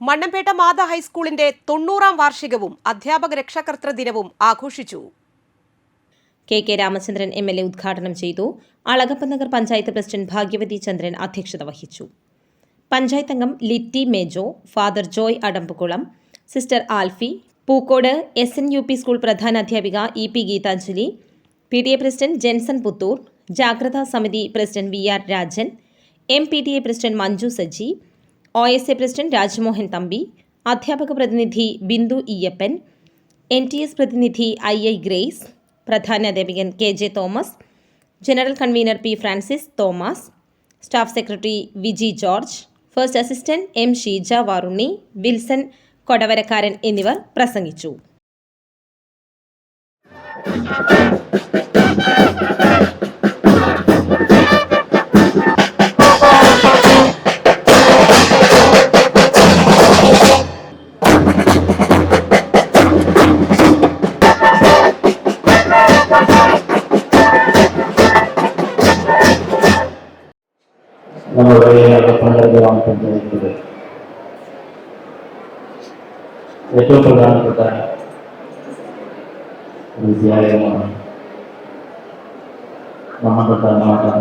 മണ്ണമ്പേട്ട മാത ഹൈസ്കൂളിന്റെ തൊണ്ണൂറാം വാർഷികവും അധ്യാപക രക്ഷാകർത്തൃ ദിനവും ആഘോഷിച്ചു. K K Ramachandran M L A ഉദ്ഘാടനം ചെയ്തു. അളകപ്പ നഗർ പഞ്ചായത്ത് പ്രസിഡന്റ് ഭാഗ്യവതി ചന്ദ്രൻ അധ്യക്ഷത വഹിച്ചു. പഞ്ചായത്ത് അംഗം Litty Mejo Father Joy Adambukulam Sister Alphy Pookode S N U P school പ്രധാനാധ്യാപിക E P Geethanjali P T A president Jenson Puthur ജാഗ്രതാ സമിതി president V R Rajan M P T A president Manju Saji O S A president Rajmohan Thampi അധ്യാപക പ്രതിനിധി Bindu Iyyappan N T S പ്രതിനിധി I I grace പ്രധാന അധ്യാപികൻ K J Thomas general convener P Francis Thomas staff secretary Viji George first assistant M Sheeja Varunni Wilson Kodavarakkaran എന്നിവർ പ്രസംഗിച്ചു. അകപ്പള്ളി ഗ്രാമപഞ്ചായത്തിലെ ഏറ്റവും പ്രധാനപ്പെട്ട ഒരു വിദ്യാലയമാണ് മണ്ണപ്പെട്ട മാതാ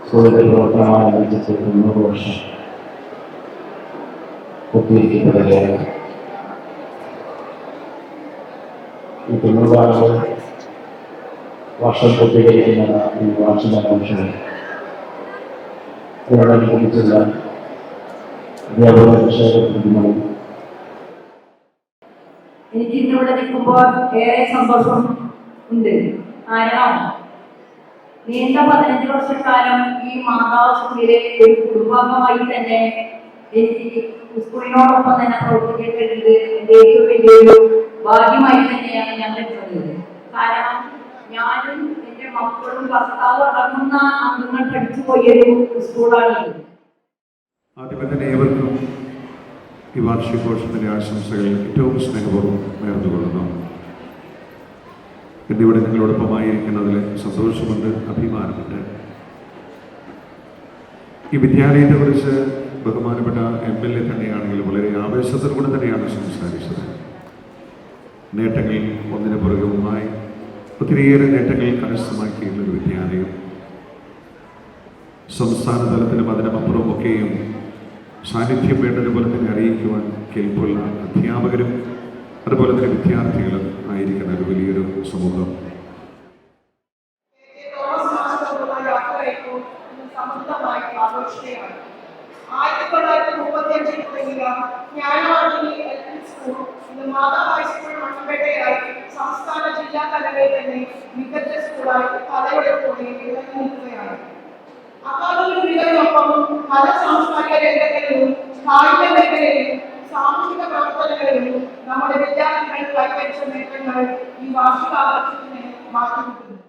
സ്കൂളിന്റെ പ്രവർത്തനമായ രാജ്യത്തെ തൊണ്ണൂറ് വർഷം പൂർത്തീകരിക്കപ്പെടുകയാണ് ഈ തൊണ്ണൂറാമത് വർഷം പൂർത്തീകരിക്കുന്ന ഈ വാർഷികാഘോഷം ഇതിനോടനുബന്ധിച്ചുള്ള അധ്യാപക വിഷയങ്ങളും എനിക്ക് ഇന്നിവിടെ നിൽക്കുമ്പോൾ ഏറെ സന്തോഷം ഉണ്ട്. കാരണം നീണ്ട പതിനഞ്ച് വർഷക്കാലം ഈ മാതാവ് സ്കൂളിലെ ഒരു കുടുംബാംഗമായി തന്നെ എനിക്ക് സ്കൂളിനോടൊപ്പം തന്നെ പ്രവർത്തിക്കാൻ കഴിഞ്ഞത് എന്റെ ഏറ്റവും വലിയൊരു ഭാഗ്യമായി തന്നെയാണ് ഞാൻ കരുതുന്നത്. കാരണം ഞാനും മക്കളും ഭർത്താവ് അടങ്ങുന്ന അംഗങ്ങൾ പഠിച്ചു പോയൊരു ഏവർക്കും ഈ വാർഷികോഷത്തിന്റെ ആശംസകൾ ഏറ്റവും സ്നേഹപൂർവം നേർന്നുകൊള്ളുന്നു. എന്നിവിടെ നിങ്ങളോടൊപ്പമായിരിക്കുന്നതിൽ സന്തോഷമുണ്ട് അഭിമാനമുണ്ട്. ഈ വിദ്യാലയത്തെക്കുറിച്ച് ബഹുമാനപ്പെട്ട എം എൽ എ തന്നെയാണെങ്കിൽ വളരെ ആവേശത്തോടുകൂടെ തന്നെയാണ് സംസാരിച്ചത്. നേട്ടങ്ങൾ ഒന്നിനു പുറകെ ഒത്തിരിയേറെ നേട്ടങ്ങൾ കരസ്ഥമാക്കിയുള്ള ഒരു വിദ്യാലയം സംസ്ഥാന തലത്തിലും അതിനപ്പുറമൊക്കെയും സാന്നിധ്യം വേണ്ടതുപോലെ തന്നെ അറിയിക്കുവാൻ കേൾപ്പുള്ള അധ്യാപകരും അതുപോലെ തന്നെ വിദ്യാർത്ഥികളും ആയിരിക്കണം ഒരു വലിയൊരു സമൂഹം. ആയിരത്തി തൊള്ളായിരത്തി മുപ്പത്തി അഞ്ചിൽ തുടങ്ങിയ ഞാനാണെങ്കിൽ എൽ പി സ്കൂൾ ഇന്ന് മാതാ ഹൈസ്കൂൾ തലങ്ങളിൽ തന്നെ മികച്ച സ്കൂളായി കലയുടെ നിലനിൽക്കുകയാണ് ഇളങ്ങി പല അക്കാദമികതയോടൊപ്പം സാംസ്കാരിക രംഗങ്ങളിലും സാഹിത്യ മേഖലയിലും സാമൂഹിക പ്രവർത്തനങ്ങളിലും നമ്മുടെ വിദ്യാർത്ഥികൾ കൈവരിച്ച നേട്ടങ്ങൾ ഈ വാർഷികാഘോഷത്തിന് മാറ്റിവിട്ടുന്നു